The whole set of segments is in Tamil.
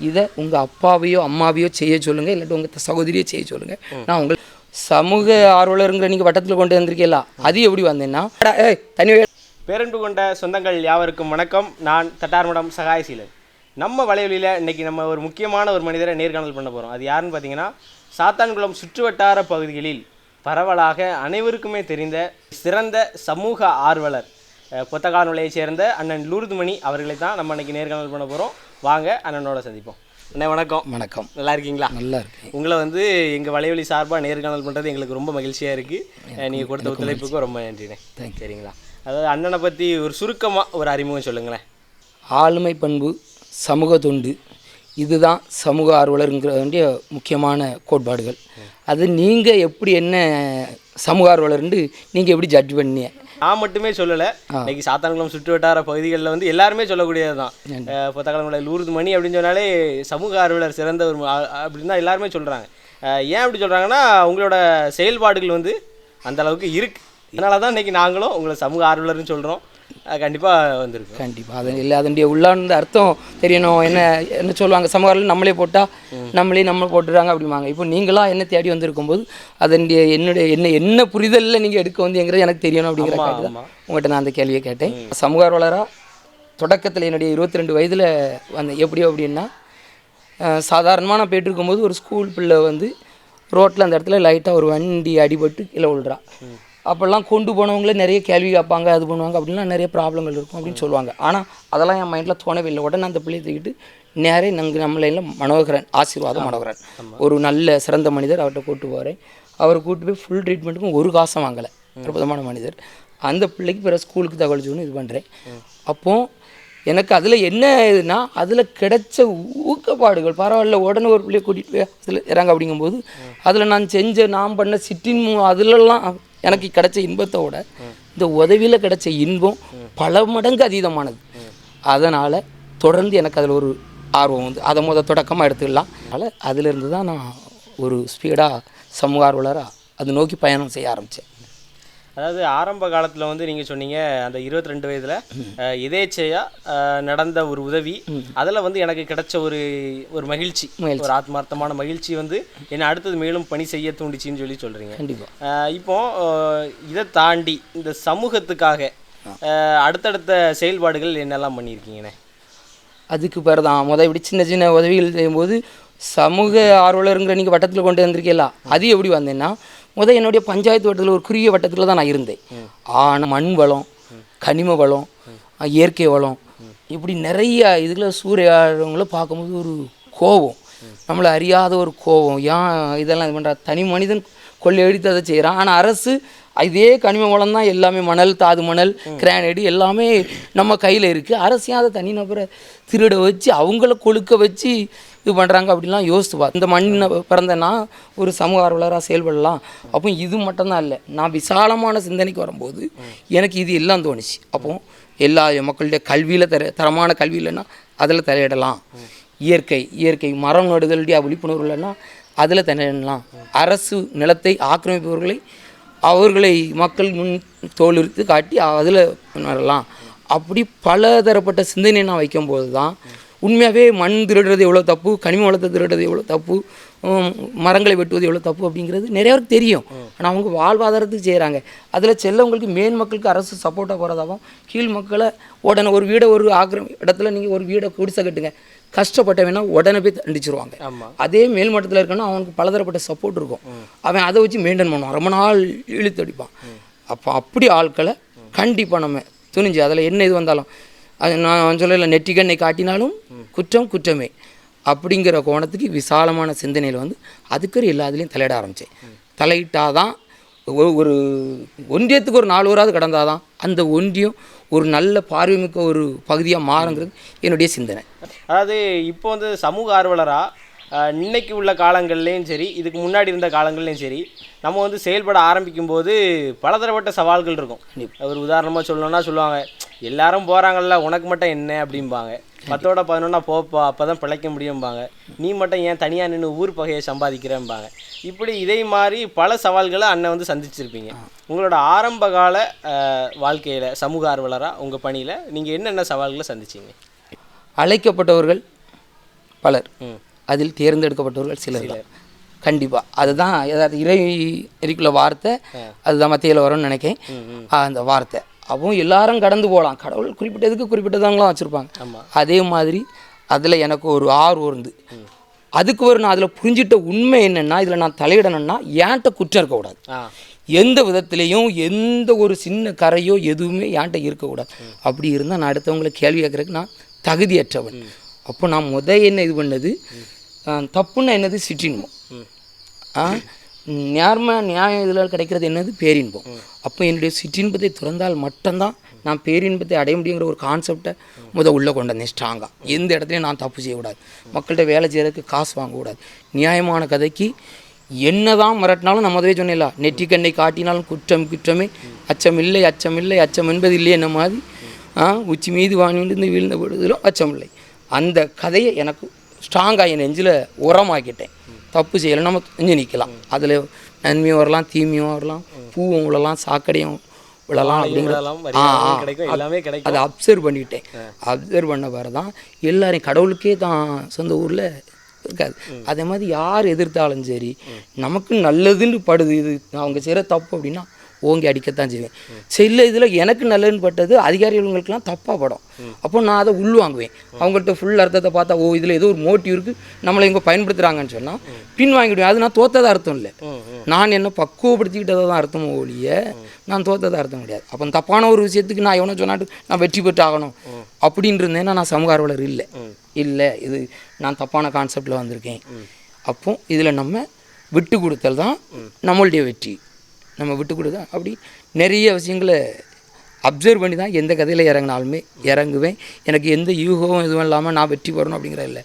இதை உங்கள் அப்பாவையோ அம்மாவையோ செய்ய சொல்லுங்கள் இல்லாட்டி உங்கள் சகோதரியோ செய்ய சொல்லுங்கள் நான் உங்கள் சமூக ஆர்வலருங்கிற நீங்கள் வட்டத்தில் கொண்டு வந்திருக்கீங்களா? அது எப்படி வந்தேன்னா தனி பேரன்பு கொண்ட சொந்தங்கள் யாவருக்கும் வணக்கம். நான் தட்டார்மடம் சகாயசீலன் நம்ம வலைவலியில் இன்னைக்கு நம்ம ஒரு முக்கியமான ஒரு மனிதரை நேர்காணல் பண்ண போகிறோம் அது யாருன்னு பார்த்தீங்கன்னா சாத்தான்குளம் சுற்றுவட்டார பகுதிகளில் பரவலாக அனைவருக்குமே தெரிந்த சிறந்த சமூக ஆர்வலர் பொத்தகால் சேர்ந்த அண்ணன் லூர்துமணி அவர்களை தான் நம்ம இன்னைக்கு நேர்காணல் பண்ண போகிறோம் வாங்க அண்ணனோட சந்திப்போம். அண்ணே வணக்கம். வணக்கம். நல்லா இருக்கீங்களா? நல்லா இருக்கு உங்களை வந்து எங்கள் வலைவலி சார்பாக நேர்காணல் பண்ணுறது எங்களுக்கு ரொம்ப மகிழ்ச்சியாக இருக்குது நீங்கள் கொடுத்த ஒத்துழைப்புக்கும் ரொம்ப நன்றிண்ணே. சரிங்களா? அதாவது அண்ணனை பற்றி ஒரு சுருக்கமாக ஒரு அறிமுகம் சொல்லுங்களேன். ஆளுமை பண்பு சமூக தொண்டு இதுதான் சமூக ஆர்வலருங்கிற வேண்டிய முக்கியமான கோட்பாடுகள். அது நீங்கள் எப்படி என்ன சமூக ஆர்வலர்னு நீங்கள் எப்படி ஜட்ஜ் பண்ணீங்க? நான் மட்டுமே சொல்லலை. இன்னைக்கு சாத்தான்குளம் சுற்று வட்டார பகுதிகளில் வந்து எல்லாருமே சொல்லக்கூடியது தான். பொத்தக்காலங்குள லூர்து மணி அப்படின்னு சொன்னாலே சமூக ஆர்வலர் சிறந்த ஒரு அப்படின்னு தான் எல்லாருமே சொல்கிறாங்க ஏன் அப்படி சொல்கிறாங்கன்னா உங்களோட செயல்பாடுகள் வந்து அந்த அளவுக்கு இருக்கு. அதனால தான் இன்னைக்கு நாங்களும் உங்களை சமூக ஆர்வலர்னு சொல்கிறோம் கண்டிப்பாக வந்திருக்கோம். கண்டிப்பாக அது இல்லை அதனுடைய உள்ளார்ந்த அர்த்தம் தெரியணும். என்ன என்ன சொல்லுவாங்க? சமூகம் நம்மளே போட்டால் நம்மளே நம்ம போட்டுறாங்க அப்படிம்பாங்க. இப்போ நீங்களாம் என்ன தேடி வந்திருக்கும்போது அதனுடைய என்னுடைய என்ன என்ன புரிதலில் நீங்கள் எடுக்க வந்தீங்கிறது எனக்கு தெரியணும் அப்படிங்கிற ஆமா. உங்கள்கிட்ட நான் அந்த கேள்வியை கேட்டேன். சமூக ஆர்வலராக தொடக்கத்தில் என்னுடைய இருபத்தி ரெண்டு வயதில் வந்தேன் எப்படியோ அப்படின்னா சாதாரணமாக நான் போயிட்டு இருக்கும்போது ஒரு ஸ்கூல் பிள்ளை வந்து ரோட்டில் அந்த இடத்துல லைட்டாக ஒரு வண்டி அடிபட்டு கீழே விழுறா. அப்போல்லாம் கொண்டு போனவங்களே நிறைய கேள்வி கேட்பாங்க அது பண்ணுவாங்க அப்படின்லாம் நிறைய ப்ராப்ளங்கள் இருக்கும் அப்படின்னு சொல்லுவாங்க. ஆனால் அதெல்லாம் என் மைண்டில் தோணவே இல்லை. உடனே அந்த பிள்ளையை தூக்கிட்டு நேரே நாங்கள் நம்மளைல மனோகரன் ஆசீர்வாதம் மனோகரன். ஒரு நல்ல சிறந்த மனிதர் அவர்கிட்ட கூட்டு போகிறேன் அவர் கூட்டு போய் ஃபுல் ட்ரீட்மெண்ட்டுக்கும் ஒரு காசம் வாங்கலை. அற்புதமான மனிதர். அந்த பிள்ளைக்கு பிறகு ஸ்கூலுக்கு தகவல் சொல்லி இது பண்ணுறேன் அப்போது எனக்கு அதில் என்ன இதுனா அதில் கிடைச்ச ஊக்கப்பாடுகள் பரவாயில்ல உடனே ஒரு பிள்ளைய கூட்டிகிட்டு போய் அதில் இறங்க அப்படிங்கும்போது அதில் நான் செஞ்ச நான் பண்ண சிட்டின் அதிலெல்லாம் எனக்கு கிடைச்ச இன்பத்தை விட இந்த உதவியில் கிடைச்ச இன்பம் பல மடங்கு அதீதமானது. அதனால் தொடர்ந்து எனக்கு அதில் ஒரு ஆர்வம் வந்து அதை முத தொடக்கமாக எடுத்துக்கலாம். அதனால் அதிலிருந்து தான் நான் ஒரு ஸ்பீடாக சமூக ஆர்வலராக அது நோக்கி பயணம் செய்ய ஆரம்பித்தேன் அதாவது ஆரம்ப காலத்தில் வந்து நீங்கள் சொன்னீங்க அந்த இருபத்தி ரெண்டு வயதில் எதேச்சையாக நடந்த ஒரு உதவி. அதில் வந்து எனக்கு கிடைச்ச ஒரு ஒரு மகிழ்ச்சி ஒரு ஆத்மார்த்தமான மகிழ்ச்சி வந்து என்னை அடுத்தது மேலும் பணி செய்ய தூண்டிச்சின்னு சொல்லி சொல்கிறீங்க கண்டிப்பாக இப்போ இதை தாண்டி இந்த சமூகத்துக்காக அடுத்தடுத்த செயல்பாடுகள் என்னெல்லாம் பண்ணியிருக்கீங்கண்ணே? அதுக்கு பிறகு தான். முத இப்படி சின்ன சின்ன உதவிகள் செய்யும்போது சமூக ஆர்வலருங்கிற நீங்கள் வட்டத்தில் கொண்டு வந்திருக்கீங்களா? அது எப்படி வந்தேன்னா முதல் என்னுடைய பஞ்சாயத்து வட்டத்தில் ஒரு குறுகிய வட்டத்தில் தான் நான் இருந்தேன். ஆனால் மண் வளம் கனிம வளம் இயற்கை வளம் இப்படி நிறைய இதில் சூறையாடுறவங்கள பார்க்கும்போது ஒரு கோபம். நம்மளை அறியாத ஒரு கோபம். ஏன் இதெல்லாம் இது பண்ணுறா தனி மனிதன் கொள்ளையடித்து அதை செய்கிறான். ஆனால் அரசு இதே கனிம வளம் தான் எல்லாமே மணல் தாது மணல் கிரானைடு எல்லாமே நம்ம கையில் இருக்குது அரசு ஏன் அதை தனிநபரை திருட வச்சு அவங்கள கொழுக்க வச்சு இது பண்ணுறாங்க அப்படிலாம் யோசித்து இந்த மண்ணில் பிறந்தேன்னா ஒரு சமூக ஆர்வலராக செயல்படலாம். அப்போ இது மட்டும்தான் இல்லை. நான் விசாலமான சிந்தனைக்கு வரும்போது எனக்கு இது எல்லாம் தோணுச்சு. அப்போ எல்லா மக்களுடைய கல்வியில் தர தரமான கல்வி இல்லைன்னா அதில் தலையிடலாம். இயற்கை இயற்கை மரம் நடுதலுடைய விழிப்புணர்வு இல்லைன்னா அதில் தலையிடலாம். அரசு நிலத்தை ஆக்கிரமிப்பவர்களை அவர்களை மக்கள் முன் தோலுரித்து காட்டி அதில் வரலாம் அப்படி பல தரப்பட்ட சிந்தனை நான் வைக்கும்போது தான் உண்மையாகவே மண் திருடுறது எவ்வளோ தப்பு? கனிம வளத்தை திருடுறது எவ்வளோ தப்பு? மரங்களை வெட்டுவது எவ்வளோ தப்பு அப்படிங்கிறது நிறைய பேருக்கு தெரியும் ஆனால் அவங்க வாழ்வாதாரத்துக்கு செய்கிறாங்க அதில் செல்லவங்களுக்கு மேல் மக்களுக்கு அரசு சப்போர்ட்டாக போகிறதாவும் கீழ் மக்களை உடனே ஒரு வீடை ஒரு ஆக்கிரமி இடத்துல நீங்கள் ஒரு வீடை குடிசை கட்டுங்க. கஷ்டப்பட்டவனா உடனே போய் தண்டிச்சிருவாங்க. அதே மேல் மட்டத்தில் இருக்கணும் அவனுக்கு பலதரப்பட்ட சப்போர்ட் இருக்கும். அவன் அதை வச்சு மெயின்டைன் பண்ணுவான். ரொம்ப நாள் இழுத்து அடிப்பான். அப்போ அப்படி ஆட்களை கண்டிப்பாக நம்ம துணிஞ்சு அதில் என்ன இது வந்தாலும் அது நான் சொல்லல நெற்றிக்கண்ணை காட்டினாலும் குற்றம் குற்றமே. அப்படிங்கிற கோணத்துக்கு விசாலமான சிந்தனையில் வந்து அதுக்கு எல்லாத்துலேயும் தலையிட ஆரம்பித்தேன் தலையிட்டாதான் ஒரு ஒரு ஒன்றியத்துக்கு ஒரு நாலு ஊராவது கடந்தாதான் அந்த ஒன்றியம் ஒரு நல்ல பார்வைமிக்க ஒரு பகுதியாக மாறுங்கிறது என்னுடைய சிந்தனை. அதாவது இப்போ வந்து சமூக ஆர்வலராக இன்னைக்கு உள்ள காலங்கள்லேயும் சரி இதுக்கு முன்னாடி இருந்த காலங்கள்லேயும் சரி நம்ம வந்து செயல்பட ஆரம்பிக்கும் போது பலதரப்பட்ட சவால்கள் இருக்கும். ஒரு உதாரணமாக சொல்லணும்னா சொல்லுவாங்க எல்லாரும் போகிறாங்கல்ல உனக்கு மட்டும் என்ன அப்படிம்பாங்க. பத்தோட பதினொன்னா போப்பா அப்போ தான் பிழைக்க முடியும்பாங்க. நீ மட்டும் ஏன் தனியாக நின்று ஊர் பகையை சம்பாதிக்கிறேன்பாங்க இப்படி இதே மாதிரி பல சவால்களை அண்ணன் வந்து சந்திச்சிருப்பீங்க. உங்களோட ஆரம்ப கால வாழ்க்கையில் சமூக ஆர்வலராக உங்கள் பணியில் நீங்கள் என்னென்ன சவால்களை சந்திச்சீங்க? அழைக்கப்பட்டவர்கள் பலர். ம். அதில் தேர்ந்தெடுக்கப்பட்டவர்கள் சிலர். கண்டிப்பாக அதுதான் ஏதாவது இறை இருக்குள்ள வார்த்தை. அதுதான் மத்தியில் வரும்னு நினைக்கேன் அந்த வார்த்தை. அப்போ எல்லாரும் கடந்து போகலாம் கடவுள் குறிப்பிட்டதுக்கு குறிப்பிட்டதாங்களாம் வச்சுருப்பாங்க. அதே மாதிரி அதில் எனக்கு ஒரு ஆர்வம் இருந்து அதுக்கு ஒரு நான் அதில் புரிஞ்சிட்ட உண்மை என்னென்னா இதில் நான் தலையிடணும்னா ஏன்ட்ட குற்றம் இருக்கக்கூடாது. எந்த விதத்துலேயும் எந்த ஒரு சின்ன கரையோ எதுவுமே என்கிட்ட இருக்கக்கூடாது. அப்படி இருந்தால் நான் அடுத்தவங்களை கேள்வி கேட்குறதுக்கு நான் தகுதியற்றவன். அப்போ நான் முத என்ன இது பண்ணது? தப்புன்னா என்னது? சிற்றின்பம் ஆ? நேர்ம நியாயம் இதில் கிடைக்கிறது என்னது? பேரின்பம். அப்போ என்னுடைய சிற்றின்பத்தை துறந்தால் மட்டும்தான் நான் பேரின்பத்தை அடைய முடியுங்கிற ஒரு கான்செப்டை முத உள்ளே கொண்டு வந்தேன் ஸ்ட்ராங்காக எந்த இடத்துலையும் நான் தப்பு செய்யக்கூடாது. மக்கள்கிட்ட வேலை செய்கிறதுக்கு காசு வாங்கக்கூடாது. நியாயமான கதைக்கு என்னதான் மிரட்டினாலும் நான் முதவே சொன்னேன்ல நெற்றிக்கண்ணை காட்டினாலும் குற்றம் குற்றமே. அச்சம் இல்லை அச்சம் இல்லை அச்சம் என்பது இல்லை என்ன மாதிரி? உச்சி மீது வாணிந்து வீழ்ந்த பொழுதிலும் அச்சம் இல்லை. அந்த கதையை எனக்கு ஸ்ட்ராங்காக என் நெஞ்சில் உரமாக்கிட்டேன். தப்பு செய்யலை நம்ம துணிஞ்சு நிற்கலாம். அதில் நன்மையும் வரலாம் தீமையும் வரலாம். பூவும் விழலாம் சாக்கடையும் விழலாம் அப்படிங்கிற எல்லாமே கிடைக்கும். அதை அப்சர்வ் பண்ணிட்டேன் அப்சர்வ் பண்ண பிறகு தான் எல்லாரையும் கடவுளுக்கே தான் சொந்த ஊரில் இருக்காது. அதே மாதிரி யார் எதிர்த்தாலும் சரி நமக்கு நல்லதுன்னு படுது. இது அவங்க செய்கிற தப்பு அப்படின்னா ஓங்கி அடிக்கத்தான் செய்வேன். சரி இல்லை இதில் எனக்கு நல்லதுன்னு பட்டது அதிகாரிகளுங்களுக்கெல்லாம் தப்பாக படும். அப்போ நான் அதை உள்வாங்குவேன் அவங்கள்ட்ட ஃபுல் அர்த்தத்தை பார்த்தா ஓ இதில் ஏதோ ஒரு மோட்டிவ் இருக்குது நம்மளை இங்கே பயன்படுத்துகிறாங்கன்னு சொன்னால் பின் வாங்கிடுவேன். அது நான் தோத்ததாக அர்த்தம் இல்லை. நான் என்ன பக்குவப்படுத்திக்கிட்டதை தான் அர்த்தம் ஒழிய நான் தோத்ததாக அர்த்தம் கிடையாது. அப்போ தப்பான ஒரு விஷயத்துக்கு நான் எவனோ சொன்னாட்டு நான் வெற்றி பெற்று ஆகணும் அப்படின்னு இருந்தேன்னா நான் சமூக ஆர்வலர் இல்லை. இல்லை இது நான் தப்பான கான்செப்டில் வந்திருக்கேன். அப்போ இதில் நம்ம விட்டு கொடுத்தல் தான் நம்மளுடைய வெற்றி. நம்ம விட்டு கொடுத்தா அப்படி நிறைய விஷயங்களை அப்சர்வ் பண்ணி தான் எந்த கதையில் இறங்கினாலுமே இறங்குவேன். எனக்கு எந்த யூகமும் எதுவும் இல்லாமல் நான் வெற்றி பெறணும் அப்படிங்கிறது இல்லை.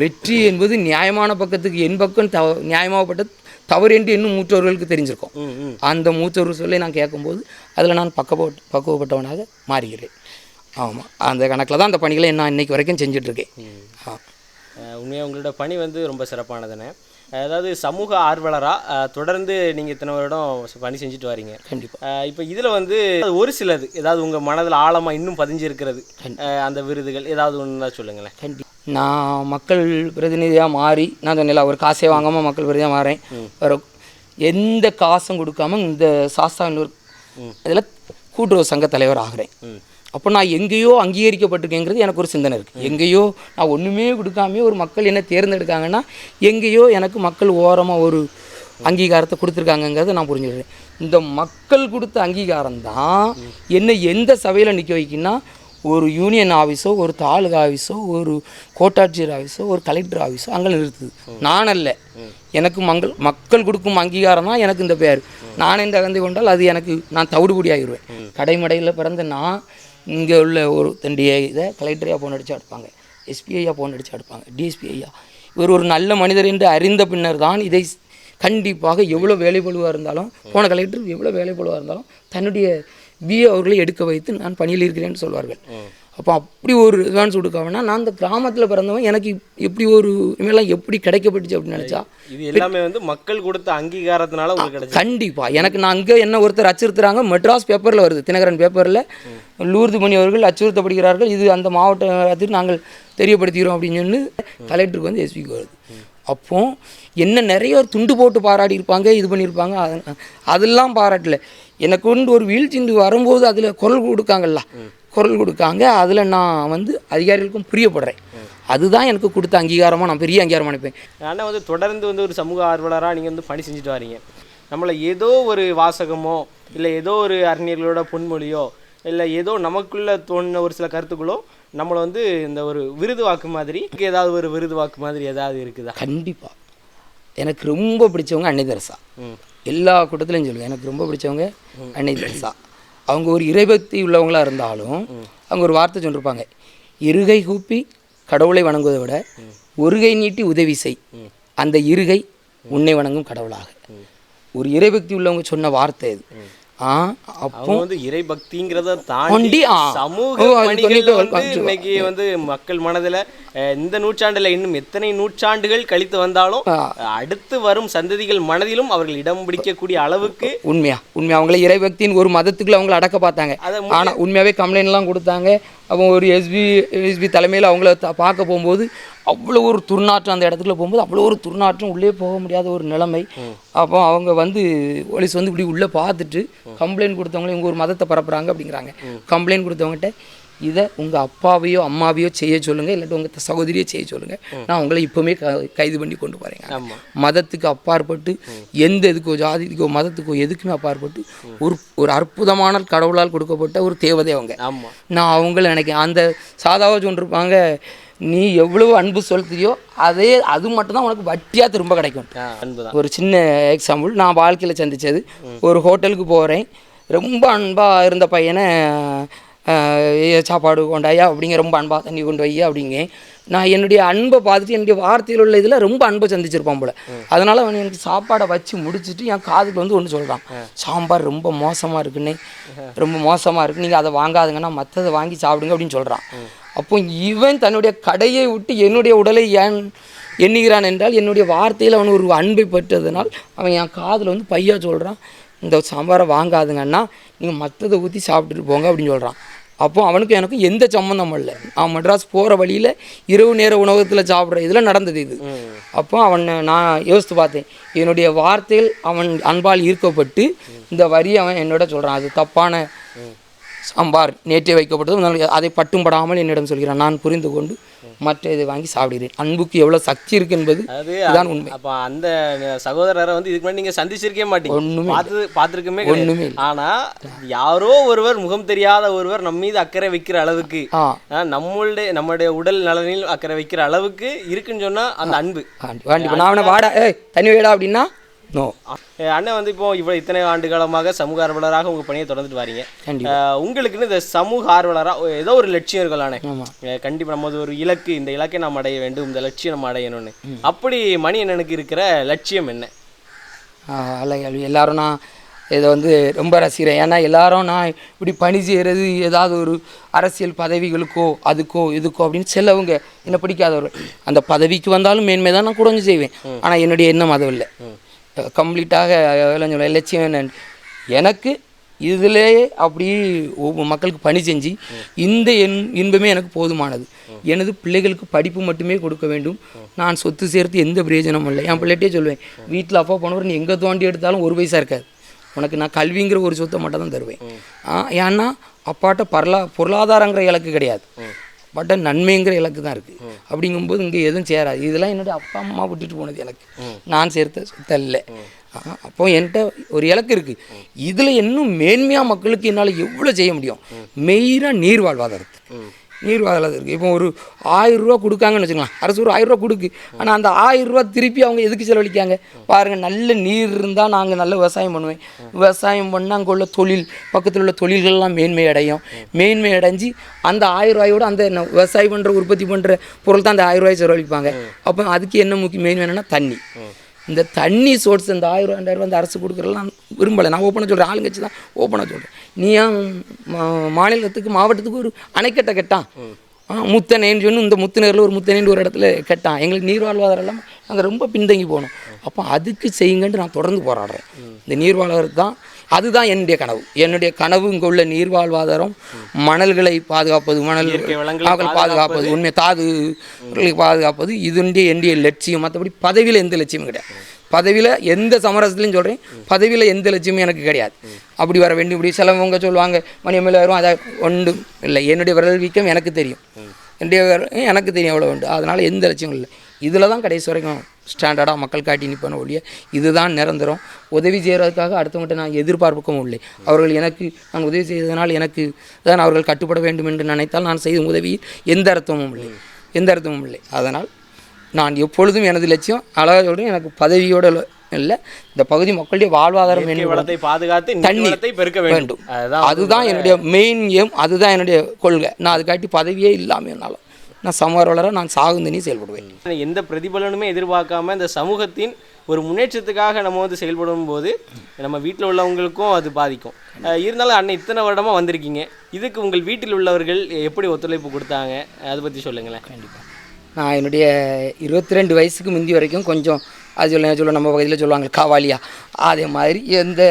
வெற்றி என்பது நியாயமான பக்கத்துக்கு என் பக்கம் தவ நியாயமாகப்பட்ட தவறு என்று இன்னும் மூத்தவர்களுக்கு தெரிஞ்சிருக்கும். அந்த மூத்தவர் சொல்லை நான் கேட்கும்போது அதில் நான் பக்கபோ பக்குவப்பட்டவனாக மாறுகிறேன். ஆமாம் அந்த கணக்கில் தான் அந்த பணிகளை நான் இன்னைக்கு வரைக்கும் செஞ்சுட்ருக்கேன் ஆ. உண்மையாக உங்களோட பணி வந்து ரொம்ப சிறப்பானதுண்ணே அதாவது சமூக ஆர்வலராக தொடர்ந்து நீங்கள் இத்தனை வருடம் பணி செஞ்சுட்டு வரீங்க. கண்டிப்பாக இப்போ இதில் வந்து ஒரு சிலது ஏதாவது உங்கள் மனதில் ஆழமாக இன்னும் பதிஞ்சு இருக்கிறது அஹ் அந்த விருதுகள் ஏதாவது ஒன்று சொல்லுங்களேன். கண்டி நான் மக்கள் பிரதிநிதியாக மாறி நான் சொன்னேன்ல ஒரு காசே வாங்காமல் மக்கள் பிரதிநிதியாக மாறேன். எந்த காசும் கொடுக்காம இந்த சாஸ்தானூர் இதில் கூட்டுறவு சங்க தலைவர் ஆகிறேன். அப்போ நான் எங்கேயோ அங்கீகரிக்கப்பட்டிருக்கேங்கிறது எனக்கு ஒரு சிந்தனை இருக்குது எங்கேயோ நான் ஒன்றுமே கொடுக்காம ஒரு மக்கள் என்ன தேர்ந்தெடுக்காங்கன்னா எங்கேயோ எனக்கு மக்கள் ஓரமாக ஒரு அங்கீகாரத்தை கொடுத்துருக்காங்கங்கிறத நான் புரிஞ்சுக்கிறேன். இந்த மக்கள் கொடுத்த அங்கீகாரம் தான் என்னை எந்த சபையில் நிற்க வைக்கின்னா ஒரு யூனியன் ஆஃபீஸோ ஒரு தாலுகா ஆஃபீஸோ ஒரு கோட்டாட்சியர் ஆஃபீஸோ ஒரு கலெக்டர் ஆஃபீஸோ அங்கே நிறுத்துது. நான் அல்ல. எனக்கு மங்கள் மக்கள் கொடுக்கும் அங்கீகாரம் தான் எனக்கு இந்த பேர் நான் இந்த அகந்தை கொண்டால் அது எனக்கு நான் தவிடுபடி ஆகிடுவேன் கடைமடையில் பிறந்த நான் இங்கே உள்ள ஒரு தண்டியை இதை கலெக்டரையாக ஃபோன் அடித்து அடுப்பாங்க. எஸ்பிஐயாக ஃபோன் அடித்து அடுப்பாங்க. டிஎஸ்பிஐயா இவர் ஒரு நல்ல மனிதர் என்று அறிந்த பின்னர் தான் இதை கண்டிப்பாக எவ்வளோ வேலைப்பழுவாக இருந்தாலும் போன கலெக்டர் எவ்வளோ வேலைப்பழுவாக இருந்தாலும் தன்னுடைய பிஏ அவர்களை எடுக்க வைத்து நான் பணியில் இருக்கிறேன்னு சொல்வார்கள். அப்போ அப்படி ஒரு அட்வான்ஸ் கொடுக்காமனா நான் அந்த கிராமத்தில் பிறந்தவன் எனக்கு எப்படி ஒரு இனிமேலாம் எப்படி கிடைக்கப்பட்டுச்சு அப்படின்னு நினச்சா இது எல்லாமே வந்து மக்கள் கொடுத்த அங்கீகாரத்தினால உங்களுக்கு கிடைச்சது. கண்டிப்பா. எனக்கு நான் அங்கே என்ன ஒருத்தர் அச்சுறுத்துறாங்க மெட்ராஸ் பேப்பரில் வருது தினகரன் பேப்பரில் லூர்துமணி அவர்கள் அச்சுறுத்தப்படுகிறார்கள் இது அந்த மாவட்டத்தில் நாங்கள் தெரியப்படுத்துகிறோம் அப்படின்னு சொல்லி கலெக்டருக்கு வந்து எஸ்பிக்கு வருது. அப்போ என்ன நிறைய ஒரு துண்டு போட்டு பாராட்டி இருப்பாங்க இது பண்ணியிருப்பாங்க அது- அதெல்லாம் பாராட்டல. எனக்கு கொண்டு ஒரு வீழ்ச்சிண்டு வரும்போது அதில் குரல் கொடுக்காங்கல்ல. குரல் கொடுக்காங்க. அதில் நான் வந்து அதிகாரிகளுக்கும் புரியப்படுறேன். அதுதான் எனக்கு கொடுத்த அங்கீகாரமாக நான் பெரிய அங்கீகாரம் நினைப்பேன். ஆனால் வந்து தொடர்ந்து வந்து ஒரு சமூக ஆர்வலராக நீங்கள் வந்து பணி செஞ்சுட்டு வரீங்க. நம்மளை ஏதோ ஒரு வாசகமோ இல்லை ஏதோ ஒரு அறிஞர்களோட பொன்மொழியோ இல்லை ஏதோ நமக்குள்ள தோணுன ஒரு சில கருத்துக்களோ நம்மளை வந்து இந்த ஒரு விருது வாக்கு மாதிரி ஏதாவது ஒரு விருது வாக்கு மாதிரி ஏதாவது இருக்குதா? கண்டிப்பாக எனக்கு ரொம்ப பிடிச்சவங்க அன்னை தெரசா. எல்லா கூட்டத்திலையும் சொல்லுவேன். எனக்கு ரொம்ப பிடிச்சவங்க அன்னை தெரசா. அவங்க ஒரு இறைபக்தி உள்ளவங்களா இருந்தாலும் அவங்க ஒரு வார்த்தை சொல்லியிருப்பாங்க இருகை கூப்பி கடவுளை வணங்குவதை விட ஒருகை நீட்டி உதவி செய். அந்த இருகை உன்னை வணங்கும் கடவுளாக. ஒரு இறைபக்தி உள்ளவங்க சொன்ன வார்த்தை இது ஆ அப்போ வந்து இறை பக்திங்கிறத தாண்டி. சமூக பணிகள் வந்து இன்னைக்கு வந்து மக்கள் மனதுல இந்த நூற்றாண்டுல இன்னும் எத்தனை நூற்றாண்டுகள் கழித்து வந்தாலும். அடுத்து வரும் சந்ததிகள் மனதிலும் அவர்கள் இடம் பிடிக்கக்கூடிய அளவுக்கு உண்மையா உண்மையா அவங்கள இறைபக்தியின் ஒரு மதத்துக்குள்ள அவங்கள அடக்க பார்த்தாங்க அதை ஆனால் உண்மையாகவே கம்ப்ளைண்ட்லாம் கொடுத்தாங்க அவங்க ஒரு எஸ்பி எஸ்பி தலைமையில் அவங்கள பார்க்க போகும்போது அவ்வளோ ஒரு துர்நாற்றம் அந்த இடத்துல போகும்போது அவ்வளோ ஒரு துர்நாற்றம் உள்ளே போக முடியாத ஒரு நிலைமை. அப்போ அவங்க வந்து போலீஸ் வந்து இப்படி உள்ளே பார்த்துட்டு கம்ப்ளைண்ட் கொடுத்தவங்களே இவங்க ஒரு மதத்தை பரப்புறாங்க அப்படிங்கிறாங்க. கம்ப்ளைண்ட் கொடுத்தவங்ககிட்ட இதை உங்கள் அப்பாவையோ அம்மாவையோ செய்ய சொல்லுங்கள் இல்லாட்டி உங்கள் சகோதரியை செய்ய சொல்லுங்கள் நான் உங்களை இப்போவுமே கைது பண்ணி கொண்டு போகிறேங்க மதத்துக்கு அப்பாற்பட்டு எந்த இதுக்கோ ஜாதிக்கோ மதத்துக்கோ எதுக்குமே அப்பாற்பட்டு ஒரு ஒரு அற்புதமான கடவுளால் கொடுக்கப்பட்ட ஒரு தேவதை அவங்க. நான் அவங்கள நினைக்கிறேன். அந்த சாதாவாக சொல்லிருப்பாங்க நீ எவ்வளவு அன்பு செலுத்துறியோ அதே அது மட்டும்தான் உனக்கு வட்டியாக திரும்ப கிடைக்கும். ஒரு சின்ன எக்ஸாம்பிள் நான் வாழ்க்கையில் சந்திச்சது. ஒரு ஹோட்டலுக்கு போகிறேன் ரொம்ப அன்பாக இருந்த பையனை சாப்பாடு கொண்டாயா அப்படிங்க ரொம்ப அன்பாக தண்ணி கொண்டு வையா அப்படிங்க. நான் என்னுடைய அன்பை பார்த்துட்டு என்னுடைய வார்த்தையில் உள்ள இதில் ரொம்ப அன்பை சந்திச்சிருப்பான் போல. அதனால் அவன் எனக்கு சாப்பாடை வச்சு முடிச்சுட்டு என் காதுக்கு வந்து ஒன்று சொல்கிறான் சாம்பார் ரொம்ப மோசமாக இருக்குண்ணே ரொம்ப மோசமாக இருக்கு. நீங்கள் அதை வாங்காதுங்கன்னா மற்றதை வாங்கி சாப்பிடுங்க அப்படின்னு சொல்கிறான் அப்போ இவன் தன்னுடைய கடையை விட்டு என்னுடைய உடலை ஏன் எண்ணுகிறான் என்றால் என்னுடைய வார்த்தையில் அவன் ஒரு அன்பை பெற்றதுனால் அவன் என் காதில் வந்து பையா சொல்கிறான் இந்த சாம்பாரை வாங்காதுங்கன்னா நீங்கள் மற்றதை ஊற்றி சாப்பிட்டுட்டு போங்க அப்படின்னு சொல்கிறான் அப்போ அவனுக்கும் எனக்கும் எந்த சம்மந்தமும் இல்லை. நான் மெட்ராஸ் போகிற வழியில் இரவு நேர உணவகத்தில் சாப்பிட்ற இதில் நடந்தது இது. அப்போ அவன் நான் யோசித்து பார்த்தேன் என்னுடைய வார்த்தையில் அவன் அன்பால் ஈர்க்கப்பட்டு இந்த வரி அவன் என்னோட சொல்கிறான் அது தப்பான சாம்பார் நேற்றே வைக்கப்பட்டது அதனால் அதை பட்டும் படாமல் என்னிடம் சொல்கிறான் நான் புரிந்து கொண்டு மற்ற இதை வாங்கி சாப்பிடுகிறேன். அன்புக்கு எவ்வளோ சக்தி இருக்கு என்பது அது இதுதான் உண்மை. அப்ப அந்த சகோதரரை வந்து இதுக்கு முன்னாடி நீங்க சந்திச்சிருக்கவே மாட்டீங்க. ஒண்ணுமே பார்த்து பார்த்துருக்கமே ஒண்ணுமே கிடையாது ஆனா யாரோ ஒருவர் முகம் தெரியாத ஒருவர் நம்ம மீது அக்கறை வைக்கிற அளவுக்கு நம்மளுடைய நம்மளுடைய உடல் நலனில் அக்கறை வைக்கிற அளவுக்கு இருக்குன்னு சொன்னா அந்த அன்பு. நான் வாடா ஏய் தண்ணி வேடா அப்படின்னா நோ. அண்ணன் வந்து இப்போ இவ்வளவு இத்தனை ஆண்டு காலமாக சமூக ஆர்வலராக உங்க பணியை தொடர்ந்துட்டு வரீங்க. உங்களுக்குன்னு இந்த சமூக ஆர்வலரா ஏதோ ஒரு லட்சியம் இருக்கலானே ஆமாம் கண்டிப்பா நமது ஒரு இலக்கு இந்த இலக்கை நாம் அடைய வேண்டும் இந்த லட்சியம் நம்ம அடையணும்னு. அப்படி மணி அண்ணனுக்கு இருக்கிற லட்சியம் என்ன? அல்ல எல்லாரும் நான் இதை வந்து ரொம்ப ரசிக்கிறேன். ஏன்னா எல்லாரும் நான் இப்படி பணி செய்கிறது ஏதாவது ஒரு அரசியல் பதவிகளுக்கோ அதுக்கோ இதுக்கோ அப்படின்னு செல்லவங்க என்னை பிடிக்காதவர்கள். அந்த பதவிக்கு வந்தாலும் மேன்மை தான் நான் கூட கொஞ்சம் செய்வேன் ஆனால் என்னுடைய எண்ணம் அது இல்லை. கம்ப்ளீட்டாக சொல்ல லட்சியம் என்னன்னு எனக்கு இதிலேயே அப்படி மக்களுக்கு பணி செஞ்சு இந்த என் இன்பமே எனக்கு போதுமானது. எனது பிள்ளைகளுக்கு படிப்பு மட்டுமே கொடுக்க வேண்டும். நான் சொத்து சேர்த்து எந்த பிரயோஜனமும் இல்லை. என் பிள்ளைகிட்டே சொல்லுவேன் வீட்டில் அப்பா போனவர் நீ எங்கே தோண்டி எடுத்தாலும் ஒரு பைசா இருக்காது. உனக்கு நான் கல்விங்கிற ஒரு சொத்தை மட்டும் தான் தருவேன் ஏன்னா அப்பாட்ட பரலா பொருளாதாரங்கிற இலக்கு கிடையாது. பட் நன்மைங்கிற இலக்கு தான் இருக்குது அப்படிங்கும்போது இங்கே எதுவும் சேராது. இதெல்லாம் என்னோடய அப்பா அம்மா விட்டுட்டு போனது எனக்கு நான் சேர்த்த சொத்தை இல்லை அப்போ என்கிட்ட ஒரு இலக்கு இருக்குது இதில் இன்னும் மேன்மையாக மக்களுக்கு என்னால் எவ்வளோ செய்ய முடியும்? மெயினாக நீர் வாழ்வாதாரத்துக்கு நீர் இருக்குது இப்போ ஒரு ஆயிரரூவா கொடுக்காங்கன்னு வச்சுக்கலாம் அரசு ஒரு ஆயிரரூவா கொடுக்கு. ஆனால் அந்த ஆயிரரூவா திருப்பி அவங்க எதுக்கு செலவழிக்காங்க? பாருங்கள் நல்ல நீர் இருந்தால் நாங்கள் நல்ல விவசாயம் பண்ணுவேன். விவசாயம் பண்ணால் அங்கே உள்ள தொழில் பக்கத்தில் உள்ள தொழில்கள்லாம் மேன்மை அடையும். மேன்மை அடைஞ்சு அந்த ஆயிரரூவாயோடு அந்த விவசாயம் பண்ணுற உற்பத்தி பண்ணுற பொருள் தான் அந்த ஆயிரம் செலவழிப்பாங்க. அப்போ அதுக்கு என்ன முக்கிய மெயின் வேணும்னா தண்ணி. இந்த தண்ணி சோர்ஸ் இந்த ஆயிரம் ரெண்டாயிரம் அந்த அரசு கொடுக்குறலாம் விரும்பலை. நான் ஓப்பனாக சொல்கிறேன் ஆளுங்கட்சி தான் ஓப்பனாக சொல்கிறேன் நீ ஏன் மா- மாநிலத்துக்கு மாவட்டத்துக்கு ஒரு அணைக்கட்டை கட்டான்? ஆ, முத்தணைன்னு சொல்லி இந்த முத்துநேரில் ஒரு முத்தணைன்னு ஒரு இடத்துல கட்டான். எங்களுக்கு நீர் வாழ்வாதாரம் எல்லாம் நாங்கள் ரொம்ப பின்தங்கி போனோம். அப்போ அதுக்கு செய்யுங்கன்ட்டு நான் தொடர்ந்து போராடுறேன். இந்த நீர் வாழ்வாதாரம் தான் அதுதான் என்னுடைய கனவு. என்னுடைய கனவு இங்கே உள்ள நீர் வாழ்வாதாரம் மணல்களை பாதுகாப்பது மணல் அவர்கள் பாதுகாப்பது உண்மை தாதுகளை பாதுகாப்பது இதுண்டிய என்னுடைய லட்சியம். மற்றபடி பதவியில் எந்த லட்சியமும் கிடையாது. பதவியில் எந்த சமரசத்துலையும் சொல்கிறேன் பதவியில் எந்த லட்சியமும் எனக்கு கிடையாது. அப்படி வர வேண்டும் இப்படி சிலவங்க சொல்லுவாங்க மணி எம்எல்ஏ வரும் அதை ஒன்றும் இல்லை. என்னுடைய விரல் வீக்கம் எனக்கு தெரியும். என்னுடைய எனக்கு தெரியும் எவ்வளோ உண்டு. அதனால் எந்த லட்சியமும் இல்லை. இதில் தான் கடைசி வரைக்கும் ஸ்டாண்டர்டாக மக்கள் காட்டி நிற்பன ஒழிய இதுதான் நிரந்தரம். உதவி செய்கிறதுக்காக அடுத்தவங்கள்ட்ட நான் எதிர்பார்ப்புக்கும் இல்லை. அவர்கள் எனக்கு நான் உதவி செய்ததனால் எனக்கு தான் அவர்கள் கட்டுப்பட வேண்டும் என்று நினைத்தால் நான் செய்த உதவியில் எந்த அர்த்தமும் இல்லை. எந்த அர்த்தமும் இல்லை. அதனால் நான் எப்பொழுதும் எனது லட்சியம் அழகாக சொல்கிறேன் எனக்கு பதவியோட இல்லை. இந்த பகுதி மக்களுடைய வாழ்வாதாரம். வளத்தை பாதுகாத்து நீர் தண்ணீர் வளத்தை பெருக்க வேண்டும். அதுதான் என்னுடைய மெயின் ஏம் அதுதான் என்னுடைய கொள்கை. நான் அதுக்காட்டி பதவியே இல்லாமல் என்னால் நான் சமரவலராக நான் சாகுந்தனி செயல்படுவேன். எந்த பிரதிபலனுமே எதிர்பார்க்காம இந்த சமூகத்தின் ஒரு முன்னேற்றத்துக்காக நம்ம வந்து செயல்படும் போது நம்ம வீட்டில் உள்ளவங்களுக்கும் அது பாதிக்கும். இருந்தாலும் அண்ணன் இத்தனை வருடமாக வந்திருக்கீங்க. இதுக்கு உங்கள் வீட்டில் உள்ளவர்கள் எப்படி ஒத்துழைப்பு கொடுத்தாங்க? அதை பற்றி சொல்லுங்களேன். கண்டிப்பாக நான் என்னுடைய இருபத்தி ரெண்டு வயசுக்கு முந்தி வரைக்கும் கொஞ்சம் அது சொல்ல சொல்ல நம்ம பகுதியில் சொல்லுவாங்க காவாலியா. அதே மாதிரி எந்த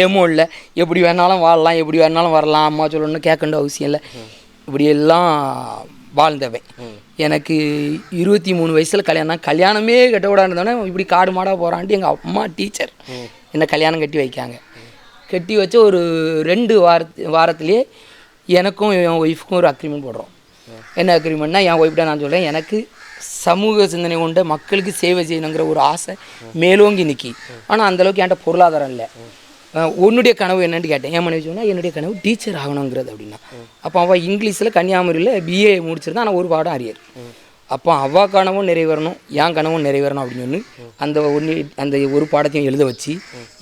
ஏமும் இல்லை. எப்படி வேணாலும் வாழலாம் எப்படி வேணாலும் வரலாம் அம்மா சொல்லணும்னு கேட்கணும் அவசியம் இல்லை. இப்படியெல்லாம் வாழ்ந்தவன். எனக்கு இருபத்தி மூணு வயசில் கல்யாணம் கல்யாணமே கட்ட விடாம இருந்தோன்னே இப்படி காடு மாடாக போகிறான்ட்டு எங்கள் அம்மா டீச்சர் என்னை கல்யாணம் கட்டி வைக்காங்க. கட்டி வச்ச ஒரு ரெண்டு வாரத்து வாரத்துலேயே எனக்கும் என் ஒய்ஃபுக்கும் ஒரு அக்ரிமெண்ட் போடுறோம். என்ன அக்ரிமெண்ட்னா என் ஒய்ஃப்ட்ட நான் சொல்கிறேன் எனக்கு சமூக சிந்தனை கொண்ட மக்களுக்கு சேவை செய்யணுங்கிற ஒரு ஆசை மேலோங்கி நிற்கி ஆனால் அந்தளவுக்கு என்கிட்ட பொருளாதாரம் இல்லை. உன்னுடைய கனவு என்னன்னு கேட்டேன். என் மனைவி சொன்னால் என்னுடைய கனவு டீச்சர் ஆகணுங்கிறது அப்படின்னா. அப்போ அவள் இங்கிலீஷில் கன்னியாகுமரியில் பிஏ முடிச்சிருந்தா ஆனால் ஒரு பாடம் அறியார் அப்போ அவள் கனவும் நிறைவேறணும் என் கனவும் நிறைவேறணும் அப்படின்னு ஒன்று அந்த ஒன்று அந்த ஒரு பாடத்தையும் எழுத வச்சு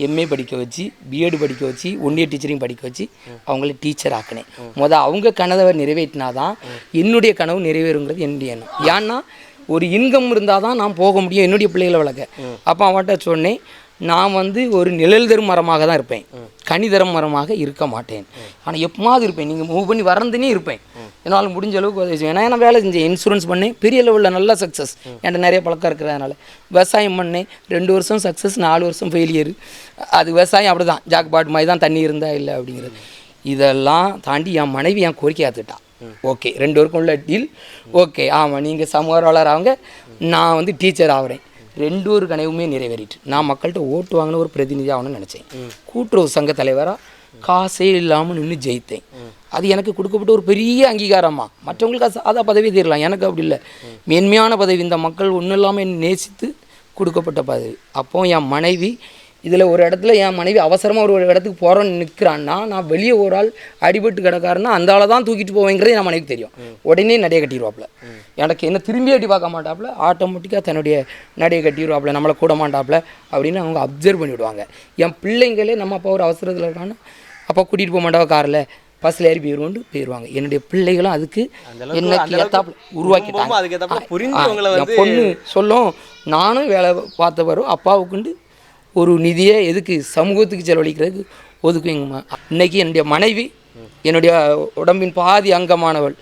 எம்ஏ படிக்க வச்சு பிஎட் படிக்க வச்சு ஒன்றிய டீச்சரையும் படிக்க வச்சு அவங்கள டீச்சர் ஆக்கினேன். முதல் அவங்க கனவை நிறைவேற்றினாதான் என்னுடைய கனவு நிறைவேறுங்கிறது என்னுடைய எண்ணம். ஏன்னா ஒரு இன்கம் இருந்தால் தான் நான் போக முடியும் என்னுடைய பிள்ளைகளை வளர்க்க. அப்போ அவன்கிட்ட சொன்னேன் நான் வந்து ஒரு நிழல் தரும் மரமாக தான் இருப்பேன். கனி தரும் மரமாக இருக்க மாட்டேன். ஆனால் எப்பமாவது இருப்பேன். நீங்கள் மூவ் பண்ணி வரந்துனே இருப்பேன். என்னால் முடிஞ்ச அளவுக்கு உதவி செய்வேன். ஏன்னா வேலை செஞ்சேன்? இன்சூரன்ஸ் பண்ணேன். பெரிய லெவலில் நல்ல சக்ஸஸ் என்கிட்ட நிறைய பழக்கம் இருக்கிறதுனால. விவசாயம் பண்ணேன். ரெண்டு வருஷம் சக்ஸஸ் நாலு வருஷம் ஃபெயிலியர் அது விவசாயம் அப்படி தான் ஜாக்பாட் மாதிரி தான் தண்ணி இருந்தா இல்லை அப்படிங்கிறது. இதெல்லாம் தாண்டி என் மனைவி என் கோரிக்கை ஆத்துட்டா ஓகே. ரெண்டு பேருக்கும் உள்ள டீல் ஓகே. ஆமாம் நீங்கள் சமூகவாளர் ஆகுங்க நான் வந்து டீச்சர் ஆகிறேன். ரெண்டு ஒரு கனவுமே நிறைவேறிட்டு. நான் மக்கள்கிட்ட ஓட்டு வாங்கின ஒரு பிரதிநிதி ஆகணும்னு நினச்சேன். கூட்டுறவு சங்க தலைவராக காசே இல்லாமல் நின்று ஜெயித்தேன். அது எனக்கு கொடுக்கப்பட்ட ஒரு பெரிய அங்கீகாரமா. மற்றவங்களுக்கு அது சாதா பதவி தரலாம். எனக்கு அப்படி இல்லை. மேன்மையான பதவி இந்த மக்கள் ஒன்றும் இல்லாமல் என்னை நேசித்து கொடுக்கப்பட்ட பதவி. அப்போ என் மனைவி இதில் ஒரு இடத்துல என் மனைவி அவசரமாக ஒரு ஒரு இடத்துக்கு போகிறோன்னு நிற்கிறான்னா நான் வெளியே ஒரு ஆள் அடிபட்டு கிடக்காருன்னா அந்த ஆளை தான் தூக்கிட்டு போவேங்கிறது என் மனைவிக்கு தெரியும். உடனே நடைய கட்டிடுவாப்புல எனக்கு என்ன திரும்பி அடி பார்க்க மாட்டாப்புல. ஆட்டோமேட்டிக்காக தன்னுடைய நடைய கட்டிடுவாப்புல நம்மளை கூட மாட்டாப்புல அப்படின்னு அவங்க அப்சர்வ் பண்ணிவிடுவாங்க என் பிள்ளைங்களே நம்ம அப்பா ஒரு அவசரத்தில் இருக்கான்னா அப்பா கூட்டிகிட்டு போக மாட்டாவா காரில். பஸ்ஸில் ஏறி போயிடுவோன்ட்டு போயிடுவாங்க என்னுடைய பிள்ளைகளும் அதுக்கு அளவுக்கு ஏத்தாப்புல உருவாக்கிட்டாங்க. பொண்ணு சொல்லும் நானும் வேலை பார்த்த வரும் அப்பாவுக்குண்டு ஒரு நிதியை எதுக்கு சமூகத்துக்கு செலவழிக்கிறதுக்கு ஒதுக்குவீங்கம்மா இன்னைக்கு என்னுடைய மனைவி என்னுடைய உடம்பின் பாதி அங்கமானவள்.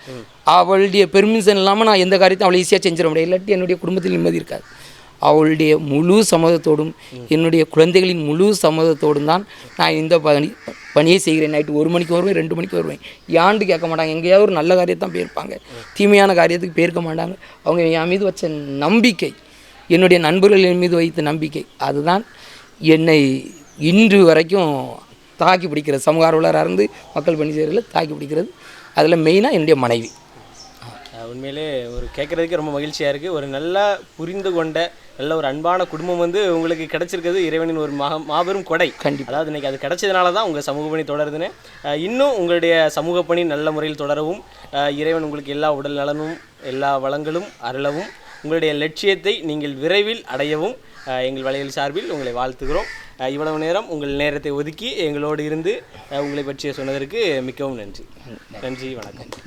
அவளுடைய பெர்மிஷன் இல்லாமல் நான் எந்த காரியத்தையும் அவளை ஈஸியாக செஞ்சிட முடியாது. இல்லாட்டி என்னுடைய குடும்பத்தில் நிம்மதி இருக்காது. அவளுடைய முழு சம்மதத்தோடும் என்னுடைய குழந்தைகளின் முழு சம்மதத்தோடும் தான் நான் இந்த பணி பணியை செய்கிறேன். நைட்டு ஒரு மணிக்கு வருவேன் ரெண்டு மணிக்கு வருவேன். யாண்டு கேட்க மாட்டாங்க. எங்கேயாவது ஒரு நல்ல காரியத்தான் போயிருப்பாங்க. தீமையான காரியத்துக்கு போயிருக்க மாட்டாங்க. அவங்க என் மீது வச்ச நம்பிக்கை என்னுடைய நண்பர்கள் மீது வைத்த நம்பிக்கை அதுதான் என்னை இன்று வரைக்கும் தாக்கி பிடிக்கிறது சமூக ஆர்வலராக இருந்து மக்கள் பணி செய்கிறதுல தாக்கி பிடிக்கிறது. அதில் மெயினாக என்னுடைய மனைவி. உண்மையிலே ஒரு கேட்குறதுக்கே ரொம்ப மகிழ்ச்சியாக இருக்குது ஒரு நல்ல புரிந்து கொண்ட நல்ல ஒரு அன்பான குடும்பம் வந்து உங்களுக்கு கிடைச்சிருக்கிறது. இறைவனின் ஒரு மகா மாபெரும் கொடை. கண்டிப்பா. அதாவது இன்னைக்கு அது கிடைச்சதுனால தான் உங்கள் சமூக பணி தொடருதுன்னு. இன்னும் உங்களுடைய சமூக பணி நல்ல முறையில் தொடரவும் இறைவன் உங்களுக்கு எல்லா உடல் நலனும் எல்லா வளங்களும் அருளவும் உங்களுடைய லட்சியத்தை நீங்கள் விரைவில் அடையவும் எங்கள் வளையல் சார்பில் உங்களை வாழ்த்துகிறோம். இவ்வளவு நேரம் உங்கள் நேரத்தை ஒதுக்கி எங்களோடு இருந்து உங்களை பற்றிய சொன்னதற்கு மிகவும் நன்றி. நன்றி வணக்கம்.